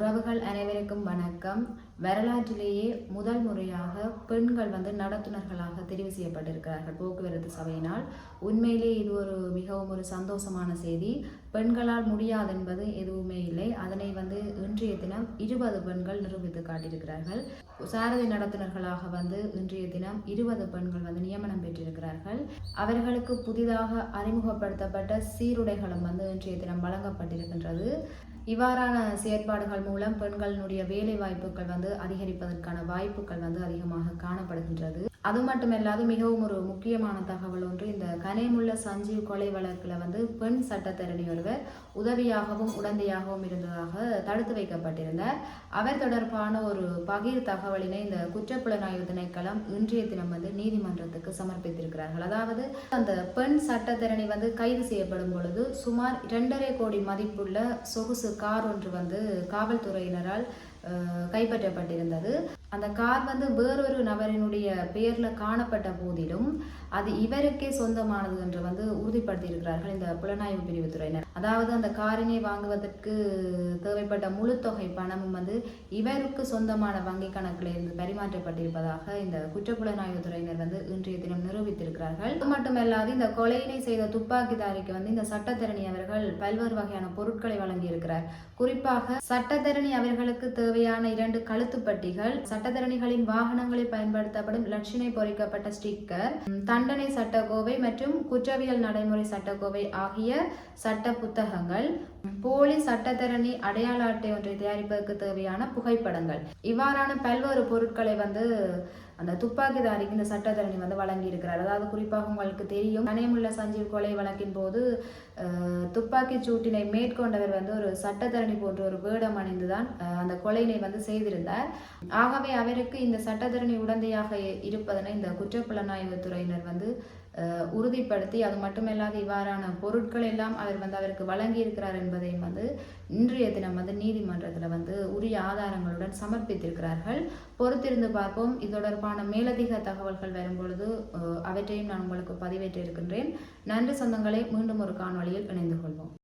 உறவுகள் அனைவருக்கும் வணக்கம். வரலாற்றிலேயே முதல் முறையாக பெண்கள் வந்து நடத்துனர்களாக தெரிவு செய்யப்பட்டிருக்கிறார்கள் போக்குவரத்து சபையினால். உண்மையிலே இது ஒரு மிகவும் ஒரு சந்தோஷமான செய்தி. பெண்களால் முடியாது என்பது எதுவுமே இல்லை. அதனை வந்து இன்றைய தினம் இருபது பெண்கள் நிரூபித்து காட்டியிருக்கிறார்கள். சாரதி நடத்துனர்களாக வந்து இன்றைய தினம் இருபது பெண்கள் வந்து நியமனம் பெற்றிருக்கிறார்கள். அவர்களுக்கு புதிதாக அறிமுகப்படுத்தப்பட்ட சீருடைகளும் வந்து இன்றைய தினம் வழங்கப்பட்டிருக்கின்றது. இவ்வாறான செயற்பாடுகள் மூலம் பெண்களினுடைய வேலை வாய்ப்புகள் வந்து அதிகரிப்பதற்கான வாய்ப்புகள் வந்து அதிகமாக காணப்படுகின்றது. அது மட்டுமல்லாது மிகவும் ஒரு முக்கியமான தகவல் ஒன்று இந்த கனேமுள்ள சஞ்சீவ் கொலை வழக்கில் வந்து பெண் சட்டத்தரணி ஒருவர் உதவியாகவும் உடந்தையாகவும் இருந்ததாக தடுத்து வைக்கப்பட்டிருந்தார். அவர் தொடர்பான ஒரு பகிர் தகவலினை இந்த குற்றப்புலனாய்வு திணைக்களம் இன்றைய தினம் வந்து நீதிமன்றத்துக்கு சமர்ப்பித்திருக்கிறார்கள். அதாவது அந்த பெண் சட்டத்தரணி வந்து கைது செய்யப்படும் பொழுது சுமார் இரண்டரை கோடி மதிப்புள்ள சொகுசு கார் ஒன்று வந்து காவல்துறையினரால் கைப்பற்றப்பட்டிருந்தது. அந்த கார் வந்து வேறொரு நபரினுடைய பெயரில் காணப்பட்ட போதிலும் அது இவருக்கே சொந்தமானது என்று வந்து உறுதிப்படுத்தியிருக்கிறார்கள் இந்த புலனாய்வு பிரிவுத்துறையினர் அதாவது அந்த காரினை வாங்குவதற்கு தேவைப்பட்ட முழு தொகை பணமும் வந்து இவருக்கு சொந்தமான வங்கி கணக்கில் இருந்து பரிமாற்றப்பட்டிருப்பதாக இந்த குற்றப்புலனாய்வு துறையினர் வந்து இன்றைய தினம் நிரூபித்திருக்கிறார்கள். அது மட்டுமல்லாது இந்த கொலையினை செய்த துப்பாக்கிதாரிக்கு வந்து இந்த சட்டத்தரணி அவர்கள் பல்வேறு வகையான பொருட்களை வழங்கியிருக்கிறார். குறிப்பாக சட்டத்தரணி அவர்களுக்கு தேவையான இரண்டு கழுத்துப்பட்டிகள் சட்டத்தரணிகளின் பயன்படுத்தப்பட்ட எனப்படும் லட்சணை பொறிக்கப்பட்ட ஸ்டிக்கர் தண்டனை சட்டக்கோவை மற்றும் குற்றவியல் நடைமுறை சட்டக்கோவை ஆகிய சட்ட புத்தகங்கள் போலி சட்டத்தரணி அடையாள அட்டை ஒன்றை தயாரிப்பதற்கு தேவையான புகைப்படங்கள். இவ்வாறான பல்வேறு பொருட்களை வந்து அந்த துப்பாக்கிதாரிக்கு இந்த சட்டத்தரணி வந்து வழங்கியிருக்கிறார். அதாவது குறிப்பாக உங்களுக்கு தெரியும் கனியமுள்ள சஞ்சீவ் கொலை வழக்கின் போது துப்பாக்கி துப்பாக்கிச் சூட்டினை மேற்கொண்டவர் வந்து ஒரு சட்டத்தரணி போன்ற ஒரு வேடம் அணிந்துதான் அந்த கொலையினை வந்து செய்திருந்தார். ஆகவே அவருக்கு இந்த சட்டத்தரணி உடந்தையாக இருப்பதனை இந்த குற்றப்புலனாய்வுத்துறையினர் வந்து உறுதிப்படுத்தி அது மட்டுமல்லாது இவ்வாறான பொருட்கள் எல்லாம் அவர் வந்து அவருக்கு வழங்கி இருக்கிறார் என்பதையும் வந்து இன்றைய தினம் வந்து நீதிமன்றத்தில் வந்து உரிய ஆதாரங்களுடன் சமர்ப்பித்திருக்கிறார்கள். பொறுத்திருந்து பார்ப்போம். இது தொடர்பான மேலதிக தகவல்கள் வரும்பொழுது அவற்றையும் நான் உங்களுக்கு பதிவேற்றிருக்கின்றேன். நன்றி சொந்தங்களை மீண்டும் ஒரு காணொளியில் இணைந்து கொள்வோம்.